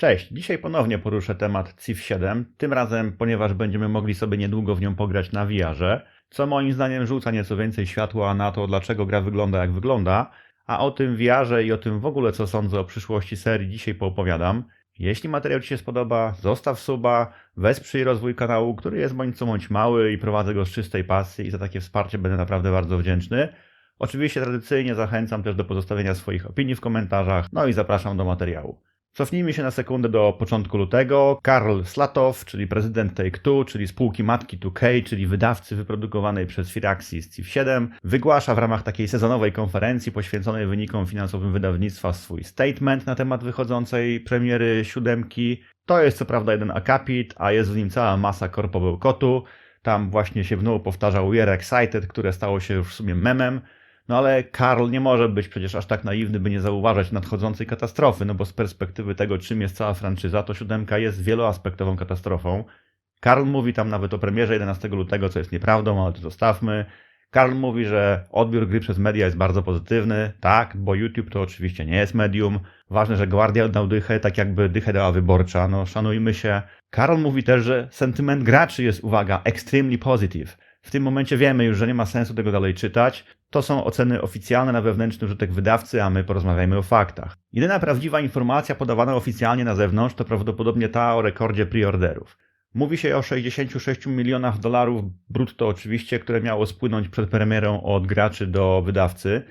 Cześć, dzisiaj ponownie poruszę temat Civ 7, tym razem ponieważ będziemy mogli sobie niedługo w nią pograć na VR-ze, co moim zdaniem rzuca nieco więcej światła na to, dlaczego gra wygląda jak wygląda, a o tym VR-ze i o tym w ogóle co sądzę o przyszłości serii dzisiaj poopowiadam. Jeśli materiał Ci się spodoba, zostaw suba, wesprzyj rozwój kanału, który jest bądź co bądź mały i prowadzę go z czystej pasji i za takie wsparcie będę naprawdę bardzo wdzięczny. Oczywiście tradycyjnie zachęcam też do pozostawienia swoich opinii w komentarzach, no i zapraszam do materiału. Cofnijmy się na sekundę do początku lutego. Karl Slatow, czyli prezydent Take-Two, czyli spółki matki 2K, czyli wydawcy wyprodukowanej przez Firaxis Civ 7, wygłasza w ramach takiej sezonowej konferencji poświęconej wynikom finansowym wydawnictwa swój statement na temat wychodzącej premiery siódemki. To jest co prawda jeden akapit, a jest w nim cała masa korpoweł kotu. Tam właśnie się w powtarzał We're Excited, które stało się już w sumie memem. No ale Karl nie może być przecież aż tak naiwny, by nie zauważać nadchodzącej katastrofy, no bo z perspektywy tego, czym jest cała franczyza, to siódemka jest wieloaspektową katastrofą. Karl mówi tam nawet o premierze 11 lutego, co jest nieprawdą, ale to zostawmy. Karl mówi, że odbiór gry przez media jest bardzo pozytywny. Tak, bo YouTube to oczywiście nie jest medium. Ważne, że Guardian dał dychę, tak jakby dychę dała wyborcza. No, szanujmy się. Karl mówi też, że sentyment graczy jest, uwaga, extremely positive. W tym momencie wiemy już, że nie ma sensu tego dalej czytać. To są oceny oficjalne na wewnętrzny użytek wydawcy, a my porozmawiajmy o faktach. Jedyna prawdziwa informacja podawana oficjalnie na zewnątrz to prawdopodobnie ta o rekordzie preorderów. Mówi się o 66 milionach dolarów brutto oczywiście, które miało spłynąć przed premierą od graczy do wydawcy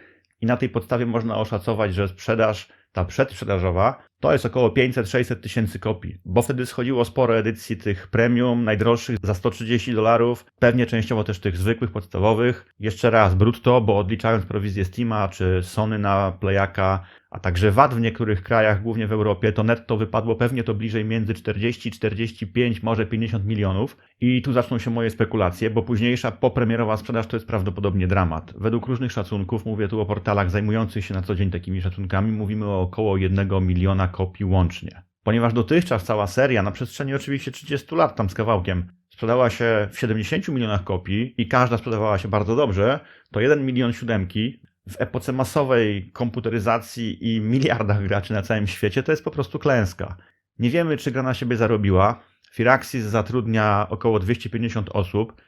i na tej podstawie można oszacować, że sprzedaż ta przedsprzedażowa, to jest około 500-600 tysięcy kopii, bo wtedy schodziło sporo edycji tych premium, najdroższych za 130 dolarów, pewnie częściowo też tych zwykłych, podstawowych. Jeszcze raz brutto, bo odliczając prowizję Steama czy Sony na Playaka, a także VAT w niektórych krajach, głównie w Europie, to netto wypadło pewnie to bliżej między 40, 45, może 50 milionów. I tu zaczną się moje spekulacje, bo późniejsza popremierowa sprzedaż to jest prawdopodobnie dramat. Według różnych szacunków, mówię tu o portalach zajmujących się na co dzień takimi szacunkami, mówimy o około 1 miliona kopii łącznie. Ponieważ dotychczas cała seria, na przestrzeni oczywiście 30 lat tam z kawałkiem, sprzedała się w 70 milionach kopii i każda sprzedawała się bardzo dobrze, to 1 milion siódemki w epoce masowej komputeryzacji i miliardach graczy na całym świecie to jest po prostu klęska. Nie wiemy, czy gra na siebie zarobiła. Firaxis zatrudnia około 250 osób.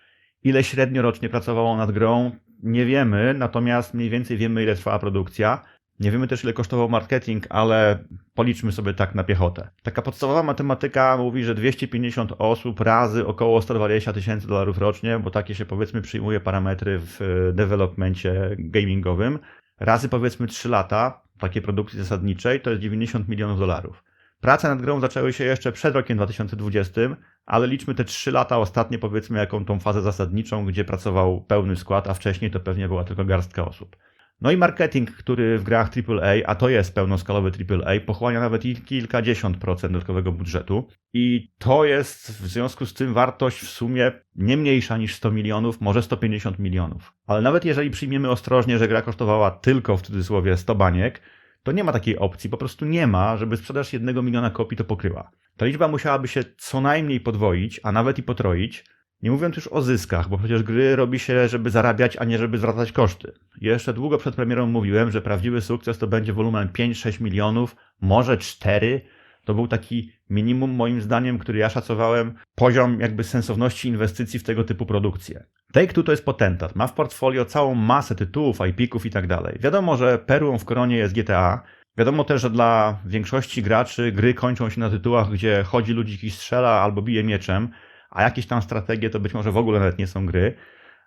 Ile średnio rocznie pracowało nad grą, nie wiemy, natomiast mniej więcej wiemy, ile trwała produkcja. Nie wiemy też, ile kosztował marketing, ale policzmy sobie tak na piechotę. Taka podstawowa matematyka mówi, że 250 osób razy około 120 tysięcy dolarów rocznie, bo takie się powiedzmy przyjmuje parametry w e, developmencie gamingowym, razy powiedzmy 3 lata takiej produkcji zasadniczej to jest 90 milionów dolarów. Prace nad grą zaczęły się jeszcze przed rokiem 2020, ale liczmy te 3 lata ostatnie, powiedzmy, jaką tą fazę zasadniczą, gdzie pracował pełny skład, a wcześniej to pewnie była tylko garstka osób. No i marketing, który w grach AAA, a to jest pełnoskalowy AAA, pochłania nawet kilkadziesiąt procent dodatkowego budżetu. I to jest w związku z tym wartość w sumie nie mniejsza niż 100 milionów, może 150 milionów. Ale nawet jeżeli przyjmiemy ostrożnie, że gra kosztowała tylko w cudzysłowie 100 baniek, to nie ma takiej opcji, po prostu nie ma, żeby sprzedaż jednego miliona kopii to pokryła. Ta liczba musiałaby się co najmniej podwoić, a nawet i potroić, nie mówiąc już o zyskach, bo przecież gry robi się, żeby zarabiać, a nie żeby zwracać koszty. Jeszcze długo przed premierą mówiłem, że prawdziwy sukces to będzie wolumen 5-6 milionów, może 4. To był taki minimum, moim zdaniem, który ja szacowałem, poziom jakby sensowności inwestycji w tego typu produkcje. Take-Two to jest potentat. Ma w portfolio całą masę tytułów, IP-ków i tak dalej. Wiadomo, że perłą w koronie jest GTA. Wiadomo też, że dla większości graczy gry kończą się na tytułach, gdzie chodzi ludzik i strzela albo bije mieczem a jakieś tam strategie to być może w ogóle nawet nie są gry.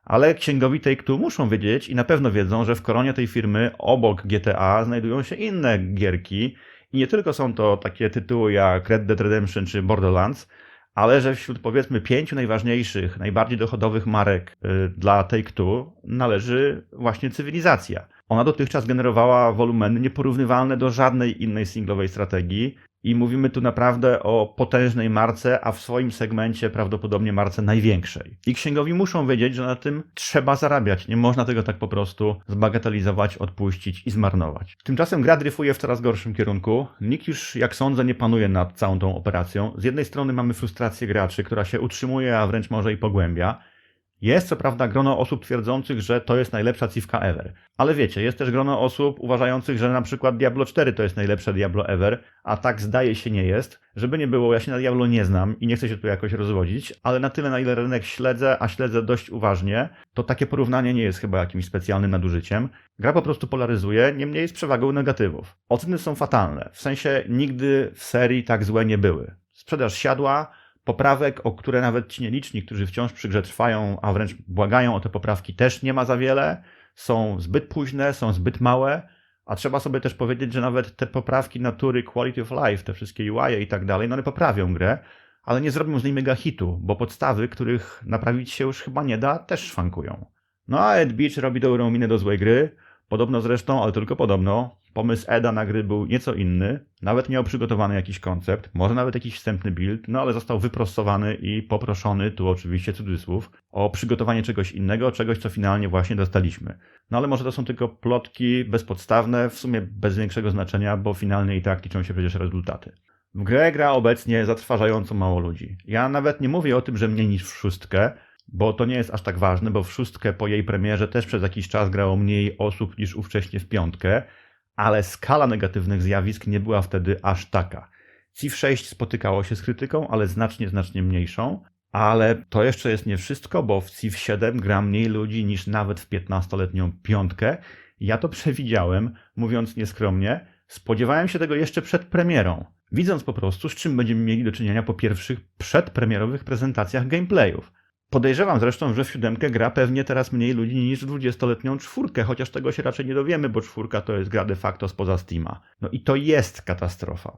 Ale księgowi Take-Two muszą wiedzieć i na pewno wiedzą, że w koronie tej firmy obok GTA znajdują się inne gierki i nie tylko są to takie tytuły jak Red Dead Redemption czy Borderlands, ale że wśród powiedzmy pięciu najważniejszych, najbardziej dochodowych marek y, dla Take-Two należy właśnie cywilizacja. Ona dotychczas generowała wolumeny nieporównywalne do żadnej innej singlowej strategii i mówimy tu naprawdę o potężnej marce, a w swoim segmencie prawdopodobnie marce największej. I księgowi muszą wiedzieć, że na tym trzeba zarabiać. Nie można tego tak po prostu zbagatelizować, odpuścić i zmarnować. Tymczasem gra dryfuje w coraz gorszym kierunku. Nikt już, jak sądzę, nie panuje nad całą tą operacją. Z jednej strony mamy frustrację graczy, która się utrzymuje, a wręcz może i pogłębia. Jest co prawda grono osób twierdzących, że to jest najlepsza cywka ever. Ale wiecie, jest też grono osób uważających, że na przykład Diablo 4 to jest najlepsze Diablo ever, a tak zdaje się nie jest. Żeby nie było, ja się na Diablo nie znam i nie chcę się tu jakoś rozwodzić, ale na tyle na ile rynek śledzę, a śledzę dość uważnie, to takie porównanie nie jest chyba jakimś specjalnym nadużyciem. Gra po prostu polaryzuje, niemniej jest przewagą negatywów. Oceny są fatalne, w sensie nigdy w serii tak złe nie były. Sprzedaż siadła, Poprawek, o które nawet ci nieliczni, którzy wciąż przy grze trwają, a wręcz błagają o te poprawki, też nie ma za wiele. Są zbyt późne, są zbyt małe, a trzeba sobie też powiedzieć, że nawet te poprawki natury, quality of life, te wszystkie UI i tak dalej, no one poprawią grę, ale nie zrobią z niej mega hitu, bo podstawy, których naprawić się już chyba nie da, też szwankują. No a Ed Beach robi dobrą minę do złej gry, podobno zresztą, ale tylko podobno, Pomysł Eda na gry był nieco inny, nawet miał przygotowany jakiś koncept, może nawet jakiś wstępny build, no ale został wyprostowany i poproszony, tu oczywiście cudzysłów, o przygotowanie czegoś innego, czegoś, co finalnie właśnie dostaliśmy. No ale może to są tylko plotki bezpodstawne, w sumie bez większego znaczenia, bo finalnie i tak liczą się przecież rezultaty. W grę gra obecnie zatrważająco mało ludzi. Ja nawet nie mówię o tym, że mniej niż w szóstkę, bo to nie jest aż tak ważne, bo w szóstkę po jej premierze też przez jakiś czas grało mniej osób niż ówcześnie w piątkę, ale skala negatywnych zjawisk nie była wtedy aż taka. Civ 6 spotykało się z krytyką, ale znacznie, znacznie mniejszą. Ale to jeszcze jest nie wszystko, bo w Civ 7 gra mniej ludzi niż nawet w 15-letnią piątkę. Ja to przewidziałem, mówiąc nieskromnie. Spodziewałem się tego jeszcze przed premierą, widząc po prostu, z czym będziemy mieli do czynienia po pierwszych przedpremierowych prezentacjach gameplayów. Podejrzewam zresztą, że w siódemkę gra pewnie teraz mniej ludzi niż w dwudziestoletnią czwórkę, chociaż tego się raczej nie dowiemy, bo czwórka to jest gra de facto spoza Steama. No i to jest katastrofa.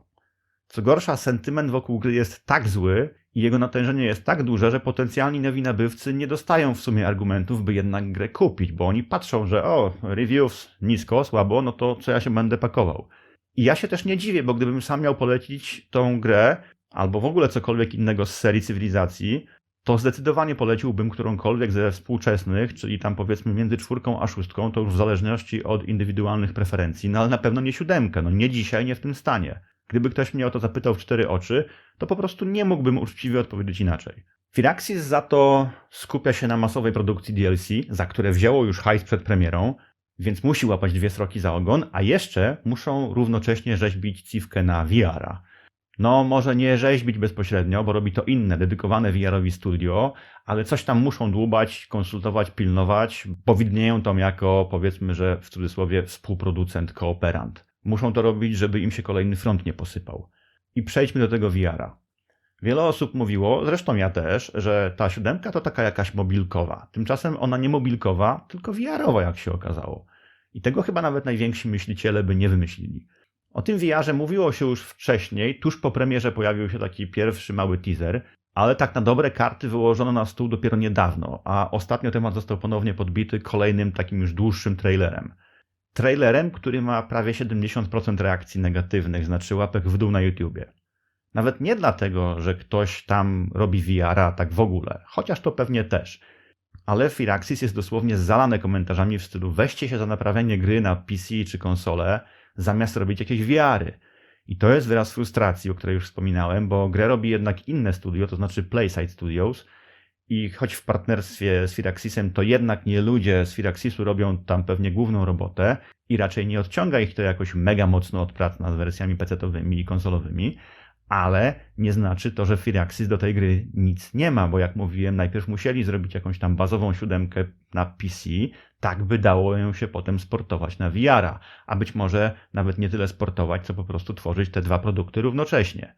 Co gorsza, sentyment wokół gry jest tak zły i jego natężenie jest tak duże, że potencjalni nowi nabywcy nie dostają w sumie argumentów, by jednak grę kupić, bo oni patrzą, że o, reviews nisko, słabo, no to co ja się będę pakował. I ja się też nie dziwię, bo gdybym sam miał polecić tą grę, albo w ogóle cokolwiek innego z serii cywilizacji, to zdecydowanie poleciłbym którąkolwiek ze współczesnych, czyli tam powiedzmy między czwórką a szóstką, to już w zależności od indywidualnych preferencji, no ale na pewno nie siódemkę, no nie dzisiaj, nie w tym stanie. Gdyby ktoś mnie o to zapytał w cztery oczy, to po prostu nie mógłbym uczciwie odpowiedzieć inaczej. Firaxis za to skupia się na masowej produkcji DLC, za które wzięło już hajs przed premierą, więc musi łapać dwie sroki za ogon, a jeszcze muszą równocześnie rzeźbić cywkę na VR-a. No, może nie rzeźbić bezpośrednio, bo robi to inne, dedykowane VR-owi studio, ale coś tam muszą dłubać, konsultować, pilnować, bo widnieją tam jako, powiedzmy, że w cudzysłowie, współproducent, kooperant. Muszą to robić, żeby im się kolejny front nie posypał. I przejdźmy do tego VR-a. Wiele osób mówiło, zresztą ja też, że ta siódemka to taka jakaś mobilkowa. Tymczasem ona nie mobilkowa, tylko VR-owa, jak się okazało. I tego chyba nawet najwięksi myśliciele by nie wymyślili. O tym VR-ze mówiło się już wcześniej, tuż po premierze pojawił się taki pierwszy mały teaser, ale tak na dobre karty wyłożono na stół dopiero niedawno, a ostatnio temat został ponownie podbity kolejnym takim już dłuższym trailerem. Trailerem, który ma prawie 70% reakcji negatywnych, znaczy łapek w dół na YouTubie. Nawet nie dlatego, że ktoś tam robi VR-a tak w ogóle, chociaż to pewnie też. Ale Firaxis jest dosłownie zalane komentarzami w stylu weźcie się za naprawianie gry na PC czy konsolę, zamiast robić jakieś wiary. I to jest wyraz frustracji, o której już wspominałem, bo grę robi jednak inne studio, to znaczy Playside Studios. I choć w partnerstwie z Firaxisem, to jednak nie ludzie z Firaxisu robią tam pewnie główną robotę i raczej nie odciąga ich to jakoś mega mocno od prac nad wersjami PC-owymi i konsolowymi, ale nie znaczy to, że Firaxis do tej gry nic nie ma, bo jak mówiłem, najpierw musieli zrobić jakąś tam bazową siódemkę na PC, tak by dało ją się potem sportować na VR-a, a być może nawet nie tyle sportować, co po prostu tworzyć te dwa produkty równocześnie.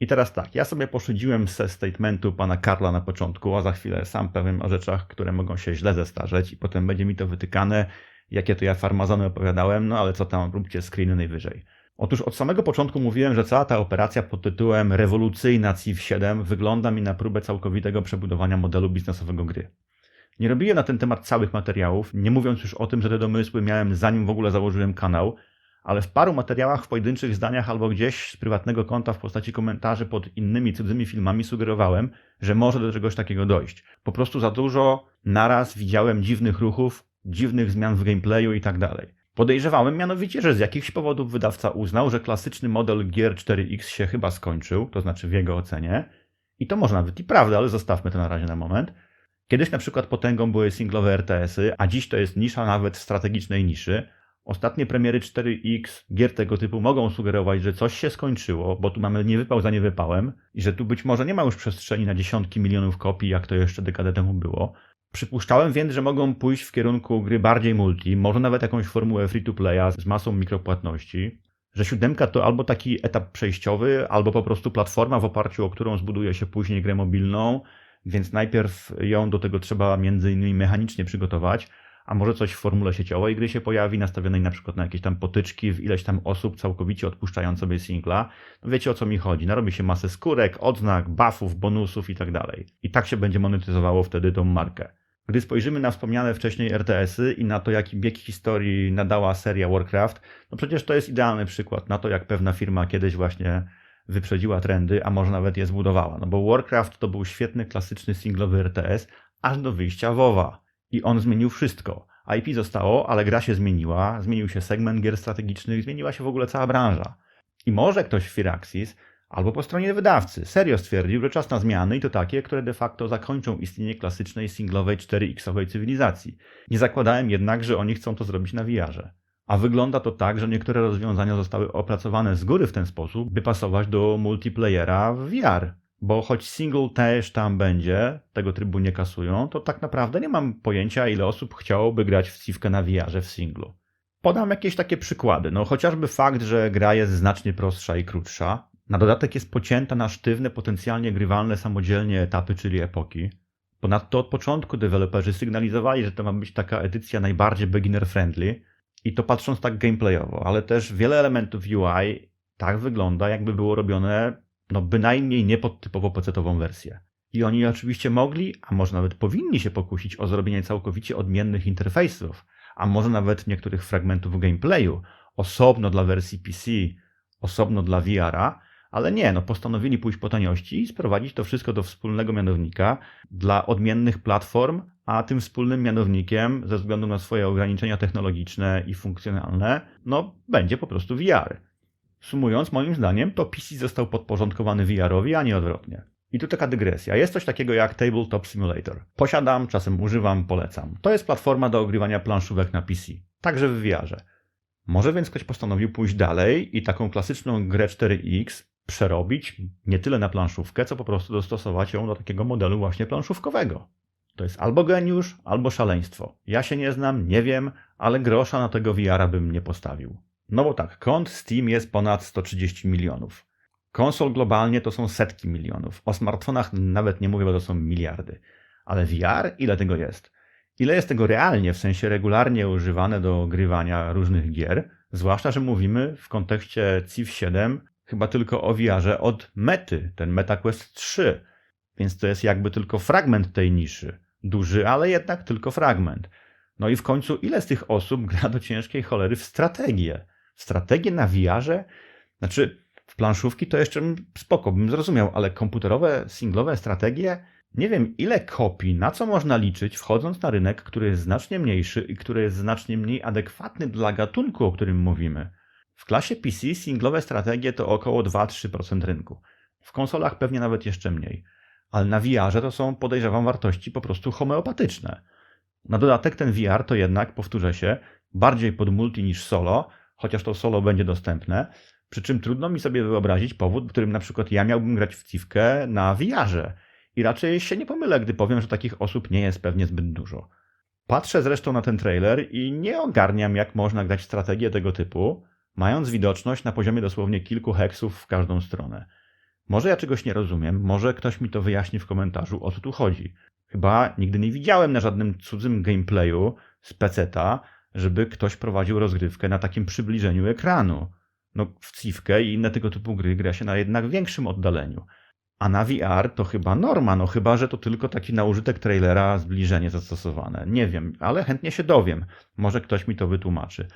I teraz tak, ja sobie poszydziłem ze statementu pana Karla na początku, a za chwilę sam powiem o rzeczach, które mogą się źle zestarzeć i potem będzie mi to wytykane, jakie to ja farmazony opowiadałem, no ale co tam, róbcie screeny najwyżej. Otóż od samego początku mówiłem, że cała ta operacja pod tytułem rewolucyjna CIV 7 wygląda mi na próbę całkowitego przebudowania modelu biznesowego gry. Nie robiłem na ten temat całych materiałów, nie mówiąc już o tym, że te domysły miałem zanim w ogóle założyłem kanał, ale w paru materiałach, w pojedynczych zdaniach albo gdzieś z prywatnego konta w postaci komentarzy pod innymi cudzymi filmami sugerowałem, że może do czegoś takiego dojść. Po prostu za dużo naraz widziałem dziwnych ruchów, dziwnych zmian w gameplayu i tak dalej. Podejrzewałem mianowicie, że z jakichś powodów wydawca uznał, że klasyczny model Gear 4X się chyba skończył, to znaczy w jego ocenie. I to może nawet i prawda, ale zostawmy to na razie na moment. Kiedyś na przykład potęgą były singlowe RTS-y, a dziś to jest nisza nawet w strategicznej niszy. Ostatnie premiery 4X gier tego typu mogą sugerować, że coś się skończyło, bo tu mamy niewypał za niewypałem i że tu być może nie ma już przestrzeni na dziesiątki milionów kopii, jak to jeszcze dekadę temu było. Przypuszczałem więc, że mogą pójść w kierunku gry bardziej multi, może nawet jakąś formułę free-to-playa z masą mikropłatności, że siódemka to albo taki etap przejściowy, albo po prostu platforma, w oparciu o którą zbuduje się później grę mobilną, więc najpierw ją do tego trzeba między innymi mechanicznie przygotować, a może coś w formule sieciowej gry się pojawi, nastawionej na przykład na jakieś tam potyczki w ileś tam osób, całkowicie odpuszczając sobie singla. No wiecie o co mi chodzi. Narobi się masę skórek, odznak, buffów, bonusów i tak dalej. I tak się będzie monetyzowało wtedy tą markę. Gdy spojrzymy na wspomniane wcześniej RTS-y i na to, jaki bieg historii nadała seria Warcraft, no przecież to jest idealny przykład na to, jak pewna firma kiedyś właśnie wyprzedziła trendy, a może nawet je zbudowała. No bo Warcraft to był świetny, klasyczny singlowy RTS, aż do wyjścia WoWa. I on zmienił wszystko. IP zostało, ale gra się zmieniła, zmienił się segment gier strategicznych, zmieniła się w ogóle cała branża. I może ktoś w Firaxis albo po stronie wydawcy serio stwierdził, że czas na zmiany i to takie, które de facto zakończą istnienie klasycznej singlowej 4X-owej cywilizacji. Nie zakładałem jednak, że oni chcą to zrobić na VR-ze. A wygląda to tak, że niektóre rozwiązania zostały opracowane z góry w ten sposób, by pasować do multiplayera w VR. Bo choć single też tam będzie, tego trybu nie kasują, to tak naprawdę nie mam pojęcia, ile osób chciałoby grać w Civkę na VR w singlu. Podam jakieś takie przykłady. No chociażby fakt, że gra jest znacznie prostsza i krótsza. Na dodatek jest pocięta na sztywne, potencjalnie grywalne samodzielnie etapy, czyli epoki. Ponadto od początku deweloperzy sygnalizowali, że to ma być taka edycja najbardziej beginner friendly, i to patrząc tak gameplayowo, ale też wiele elementów UI tak wygląda, jakby było robione no bynajmniej nie pod typowo pecetową wersję. I oni oczywiście mogli, a może nawet powinni się pokusić o zrobienie całkowicie odmiennych interfejsów, a może nawet niektórych fragmentów gameplayu, osobno dla wersji PC, osobno dla VR-a, ale nie, no postanowili pójść po taniości i sprowadzić to wszystko do wspólnego mianownika dla odmiennych platform, a tym wspólnym mianownikiem, ze względu na swoje ograniczenia technologiczne i funkcjonalne, no będzie po prostu VR. Sumując, moim zdaniem, to PC został podporządkowany VR-owi, a nie odwrotnie. I tu taka dygresja. Jest coś takiego jak Tabletop Simulator. Posiadam, czasem używam, polecam. To jest platforma do ogrywania planszówek na PC, także w VR-ze. Może więc ktoś postanowił pójść dalej i taką klasyczną grę 4X przerobić nie tyle na planszówkę, co po prostu dostosować ją do takiego modelu właśnie planszówkowego. To jest albo geniusz, albo szaleństwo. Ja się nie znam, nie wiem, ale grosza na tego VR-a bym nie postawił. No bo tak, kont Steam jest ponad 130 milionów. Konsol globalnie to są setki milionów. O smartfonach nawet nie mówię, bo to są miliardy. Ale VR, ile tego jest? Ile jest tego realnie, w sensie regularnie używane do grywania różnych gier? Zwłaszcza, że mówimy w kontekście Civ 7 chyba tylko o VR-ze od Mety, ten MetaQuest 3. Więc to jest jakby tylko fragment tej niszy. Duży, ale jednak tylko fragment. No i w końcu, ile z tych osób gra do ciężkiej cholery w strategię? W strategię na VR-ze? Znaczy, w planszówki to jeszcze spoko, bym zrozumiał, ale komputerowe, singlowe strategie? Nie wiem, ile kopii, na co można liczyć, wchodząc na rynek, który jest znacznie mniejszy i który jest znacznie mniej adekwatny dla gatunku, o którym mówimy. W klasie PC singlowe strategie to około 2-3% rynku. W konsolach pewnie nawet jeszcze mniej. Ale na VR to są, podejrzewam, wartości po prostu homeopatyczne. Na dodatek ten VR to jednak, powtórzę się, bardziej pod multi niż solo, chociaż to solo będzie dostępne, przy czym trudno mi sobie wyobrazić powód, w którym na przykład ja miałbym grać w Civkę na VR-ze. I raczej się nie pomylę, gdy powiem, że takich osób nie jest pewnie zbyt dużo. Patrzę zresztą na ten trailer i nie ogarniam, jak można grać strategię tego typu, mając widoczność na poziomie dosłownie kilku heksów w każdą stronę. Może ja czegoś nie rozumiem, może ktoś mi to wyjaśni w komentarzu, o co tu chodzi. Chyba nigdy nie widziałem na żadnym cudzym gameplayu z peceta, żeby ktoś prowadził rozgrywkę na takim przybliżeniu ekranu. No, w Civkę i inne tego typu gry gra się na jednak większym oddaleniu. A na VR to chyba norma, no chyba, że to tylko taki na użytek trailera zbliżenie zastosowane. Nie wiem, ale chętnie się dowiem. Może ktoś mi to wytłumaczy.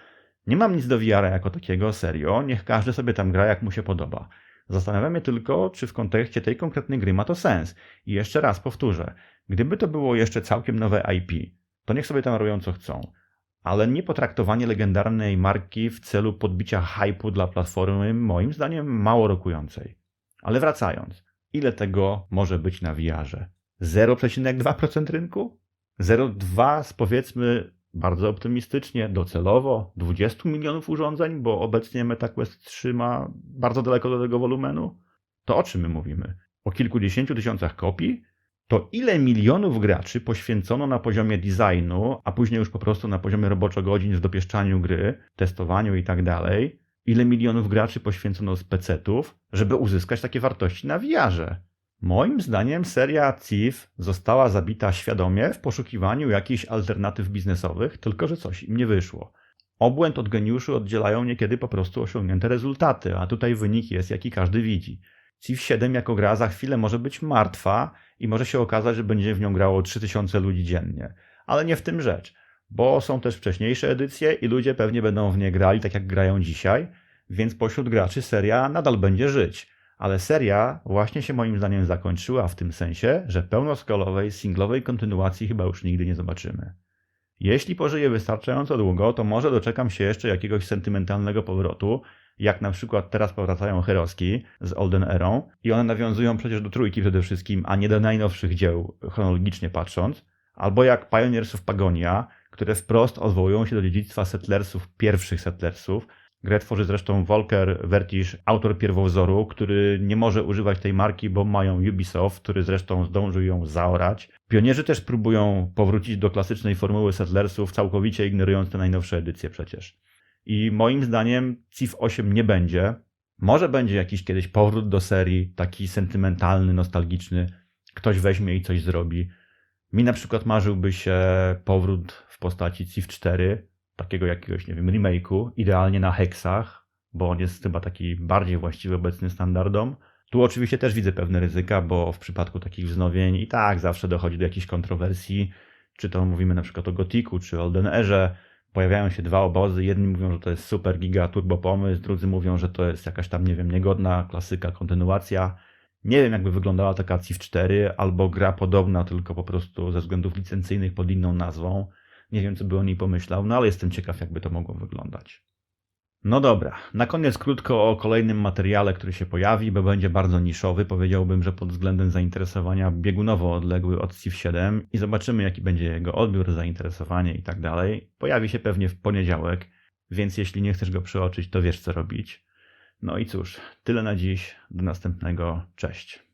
Nie mam nic do VR jako takiego, serio, niech każdy sobie tam gra jak mu się podoba. Zastanawiam się tylko, czy w kontekście tej konkretnej gry ma to sens. I jeszcze raz powtórzę, gdyby to było jeszcze całkiem nowe IP, to niech sobie tam robią co chcą. Ale nie potraktowanie legendarnej marki w celu podbicia hypu dla platformy, moim zdaniem mało rokującej. Ale wracając, ile tego może być na VR-ze? 0,2% rynku? 0,2 z powiedzmy bardzo optymistycznie, docelowo 20 milionów urządzeń, bo obecnie MetaQuest 3 ma bardzo daleko do tego wolumenu? To o czym my mówimy? O kilkudziesięciu tysiącach kopii? To ile milionów graczy poświęcono na poziomie designu, a później już po prostu na poziomie roboczo-godzin w dopieszczaniu gry, testowaniu i tak dalej, ile milionów graczy poświęcono z PC-ów, żeby uzyskać takie wartości na VR-ze? Moim zdaniem seria Thief została zabita świadomie w poszukiwaniu jakichś alternatyw biznesowych, tylko że coś im nie wyszło. Obłęd od geniuszu oddzielają niekiedy po prostu osiągnięte rezultaty, a tutaj wynik jest jaki każdy widzi. Thief 7 jako gra za chwilę może być martwa i może się okazać, że będzie w nią grało 3000 ludzi dziennie. Ale nie w tym rzecz, bo są też wcześniejsze edycje i ludzie pewnie będą w nie grali tak jak grają dzisiaj, więc pośród graczy seria nadal będzie żyć. Ale seria właśnie się moim zdaniem zakończyła w tym sensie, że pełnoskalowej, singlowej kontynuacji chyba już nigdy nie zobaczymy. Jeśli pożyję wystarczająco długo, to może doczekam się jeszcze jakiegoś sentymentalnego powrotu, jak na przykład teraz powracają Heroski z Olden Erą i one nawiązują przecież do trójki przede wszystkim, a nie do najnowszych dzieł chronologicznie patrząc, albo jak Pioneers of Pagonia, które wprost odwołują się do dziedzictwa settlersów, pierwszych settlersów, Grę tworzy zresztą Volker Vertisz, autor pierwowzoru, który nie może używać tej marki, bo mają Ubisoft, który zresztą zdążył ją zaorać. Pionierzy też próbują powrócić do klasycznej formuły Settlersów, całkowicie ignorując te najnowsze edycje przecież. I moim zdaniem Civ 8 nie będzie. Może będzie jakiś kiedyś powrót do serii, taki sentymentalny, nostalgiczny. Ktoś weźmie i coś zrobi. Mi na przykład marzyłby się powrót w postaci Civ 4, takiego jakiegoś, nie wiem, remake'u, idealnie na heksach, bo on jest chyba taki bardziej właściwy obecnym standardom. Tu oczywiście też widzę pewne ryzyka, bo w przypadku takich wznowień i tak zawsze dochodzi do jakichś kontrowersji, czy to mówimy na przykład o Gotiku, czy Olden Erze, pojawiają się dwa obozy, jedni mówią, że to jest super giga turbo pomysł, drudzy mówią, że to jest jakaś tam, nie wiem, niegodna klasyka, kontynuacja. Nie wiem, jakby wyglądała taka Civ 4, albo gra podobna, tylko po prostu ze względów licencyjnych pod inną nazwą. Nie wiem, co by o niej pomyślał, no ale jestem ciekaw, jakby to mogło wyglądać. No dobra, na koniec krótko o kolejnym materiale, który się pojawi, bo będzie bardzo niszowy. Powiedziałbym, że pod względem zainteresowania biegunowo odległy od Civ 7 i zobaczymy, jaki będzie jego odbiór, zainteresowanie i tak dalej. Pojawi się pewnie w poniedziałek, więc jeśli nie chcesz go przeoczyć, to wiesz co robić. No i cóż, tyle na dziś. Do następnego. Cześć.